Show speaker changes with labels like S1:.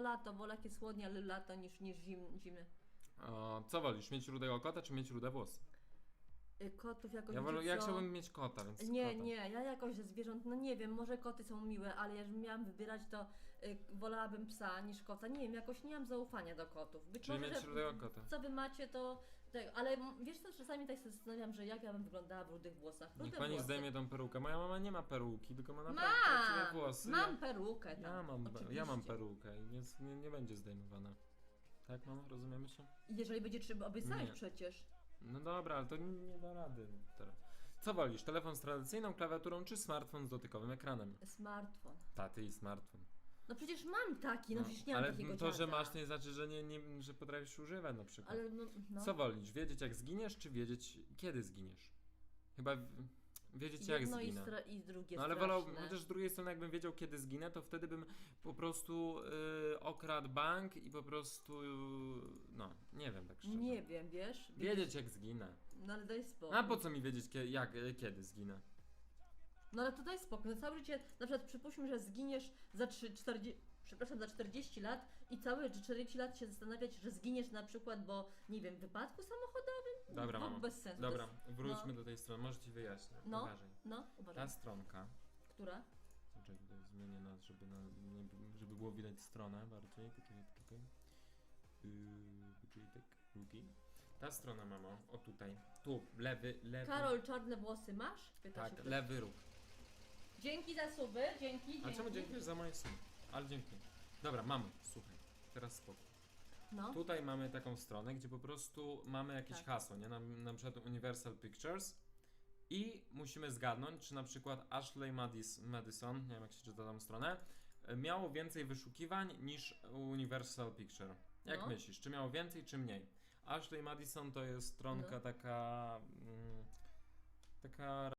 S1: lato, wolę jak jest chłodnie, ale lato niż, niż zim, zimne.
S2: O, co wolisz, mieć rudego kota czy mieć rude włosy?
S1: Y, Kotów jakoś
S2: Ja, wolę, ja chciałbym mieć kota, więc
S1: Nie,
S2: kota.
S1: nie, ja jakoś ze zwierząt, no nie wiem, może koty są miłe, ale jeżeli miałam wybierać, to y, wolałabym psa niż kota. Nie wiem, jakoś nie mam zaufania do kotów. Być
S2: Czyli
S1: może,
S2: mieć
S1: że
S2: kota.
S1: co wy macie, to tego, ale wiesz co, czasami tak się zastanawiam, że jak ja bym wyglądała w rudych włosach. Rude
S2: Niech pani
S1: włosy.
S2: zdejmie tą perukę. Moja mama nie ma peruki, tylko ma naprawdę prawdziwe włosy.
S1: mam perukę
S2: ja,
S1: tam,
S2: ja, mam,
S1: oczywiście.
S2: ja mam perukę, więc nie, nie będzie zdejmowana. Tak, mama? Rozumiemy się?
S1: Jeżeli będzie trzeba obiecać przecież.
S2: No dobra, ale to nie, da rady teraz. Co wolisz, telefon z tradycyjną klawiaturą czy smartfon z dotykowym ekranem?
S1: Smartfon.
S2: Taty i smartfon.
S1: No przecież mam taki, no, przecież nie mam
S2: ale
S1: takiego
S2: to, że masz, nie znaczy, że, nie, nie, że potrafisz używać na przykład.
S1: Ale no, no.
S2: Co wolisz, wiedzieć jak zginiesz, czy wiedzieć kiedy zginiesz? Chyba w, wiedzieć jak
S1: Jedno i,
S2: zginę.
S1: i drugie
S2: No ale wolał, chociaż z drugiej strony jakbym wiedział kiedy zginę, to wtedy bym po prostu y, okradł bank i po prostu, y, no, nie wiem tak szczerze.
S1: Nie wiem, wiesz?
S2: Wiedzieć jak zginę.
S1: No ale daj spokój.
S2: A po co mi wiedzieć kie, jak, y, kiedy zginę?
S1: No ale to daj spokój. No całe życie, na przykład przypuśćmy, że zginiesz za 3, 40, przepraszam, za 40 lat i całe 40 lat się zastanawiać, że zginiesz na przykład, bo nie wiem, w wypadku samochodowym?
S2: Dobra,
S1: no,
S2: mamo.
S1: bez sensu.
S2: Dobra,
S1: jest,
S2: wróćmy
S1: no.
S2: do tej strony, może ci wyjaśnię.
S1: No.
S2: Uważaj.
S1: no,
S2: Ta
S1: uważaj.
S2: stronka,
S1: Która?
S2: Czekaj, tutaj zmienię nas, żeby, na, żeby było widać stronę bardziej. Poczekaj, poczekaj. Yy, poczekaj, tak, drugi. Ta strona, mamo, o tutaj. Tu, lewy, lewy.
S1: Karol, czarne włosy masz? Pyta
S2: Tak,
S1: się ktoś.
S2: lewy róg.
S1: Dzięki za suby, dzięki, dzięki.
S2: A czemu dziękujesz za moje słowo? Ale dziękuję. Dobra, mamo, słuchaj. Teraz spokój.
S1: No,
S2: Tutaj mamy taką stronę, gdzie po prostu mamy jakieś
S1: Tak.
S2: hasło, nie? Na, na przykład Universal Pictures i musimy zgadnąć, czy na przykład Ashley Madis, Madison, nie wiem jak się czyta tą stronę, e, miało więcej wyszukiwań niż Universal Picture. Jak
S1: No.
S2: myślisz, czy miało więcej, czy mniej? Ashley Madison to jest stronka
S1: No.
S2: taka... Mm, taka